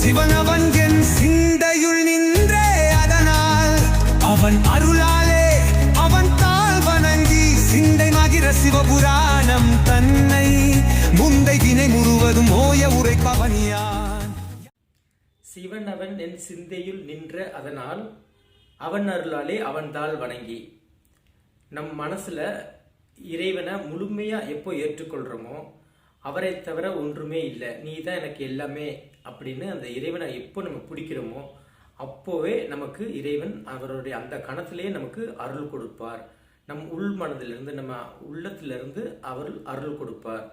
சிவனவன் என் சிந்தையுள் நின்றே அதனால் அவன் அருளாலே அவன் தாழ் வணங்கி சிந்தை மகிர சிவபுராணம் தன்னை முந்தை வினை முழுவதும் ஓய உரைப்பவனியான். சிவன் அவன் என் சிந்தையுள் நின்ற அதனால் அவன் அருளாலே அவன் தாள் வணங்கி. நம் மனசுல இறைவனை முழுமையா எப்போ ஏற்றுக்கொள்றோமோ அவரை தவிர ஒன்றுமே இல்லை. நீ தான் எனக்கு எல்லாமே அப்படின்னு அந்த இறைவனை எப்போ நம்ம பிடிக்கிறோமோ அப்போவே நமக்கு இறைவன் அவருடைய அந்த கணத்திலேயே நமக்கு அருள் கொடுப்பார். நம் உள் மனதிலிருந்து நம்ம உள்ளத்திலிருந்து அவர் அருள் கொடுப்பார்.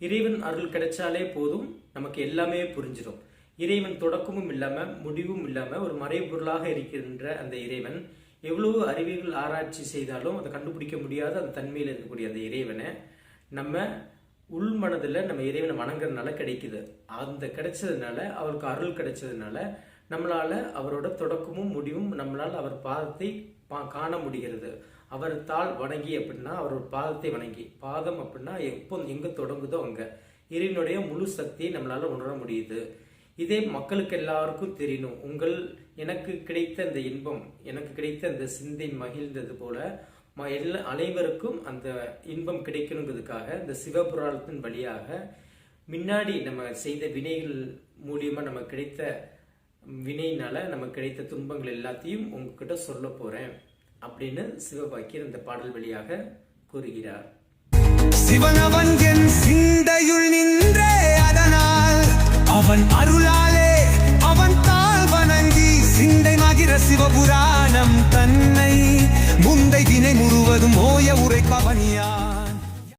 இறைவன் அருள் கிடைச்சாலே போதும் நமக்கு எல்லாமே புரிஞ்சிடும். இறைவன் தொடக்கமும் இல்லாமல் முடிவும் இல்லாமல் ஒரு மறைபொருளாக இருக்கின்ற அந்த இறைவன் எவ்வளவு அறிவியல் ஆராய்ச்சி செய்தாலும் அதை கண்டுபிடிக்க முடியாத அந்த தன்மையில் இருக்கக்கூடிய அந்த இறைவனை நம்ம உள் மனதில் நம்ம இறைவனை வணங்குறதுனால கிடைக்குது. அந்த கிடைச்சதுனால அவருக்கு அருள் கிடைச்சதுனால நம்மளால அவரோட தொடக்கமும் முடிவும் நம்மளால் அவர் பாதத்தை பா- காண முடிகிறது. அவர் தாள் வணங்கி அப்படின்னா அவர் பாதத்தை வணங்கி பாதம் அப்படின்னா எப்போ எங்கே தொடங்குதோ அங்கே. இறைவனுடைய முழு சக்தியை நம்மளால் உணர முடியுது. இதே மக்களுக்கு எல்லாருக்கும் தெரியணும் உங்கள் எனக்கு கிடைத்த இந்த இன்பம் எனக்கு கிடைத்த அந்த சிந்தை மகிழ்ந்தது போல எல்லா அனைவருக்கும் அந்த இன்பம் கிடைக்கணுங்கிறதுக்காக இந்த சிவபுராணத்தின் வழியாக முன்னாடி நம்ம செய்த வினைகள் மூலியமாக நம்ம கிடைத்த வினையினால நம்ம கிடைத்த துன்பங்கள் எல்லாத்தையும் உங்ககிட்ட சொல்ல போறேன் அப்படின்னு சிவபாக்கியர் இந்த பாடல் வழியாக கூறுகிறார். சிவனவன் என் சிந்தையுள் நின்றே அதனால் அவன் அருளாலே அவன் தாழ் வணங்கி சிந்தைமாகிற சிவபுராணம் தன்னை முந்தை ये उरेका बनिया।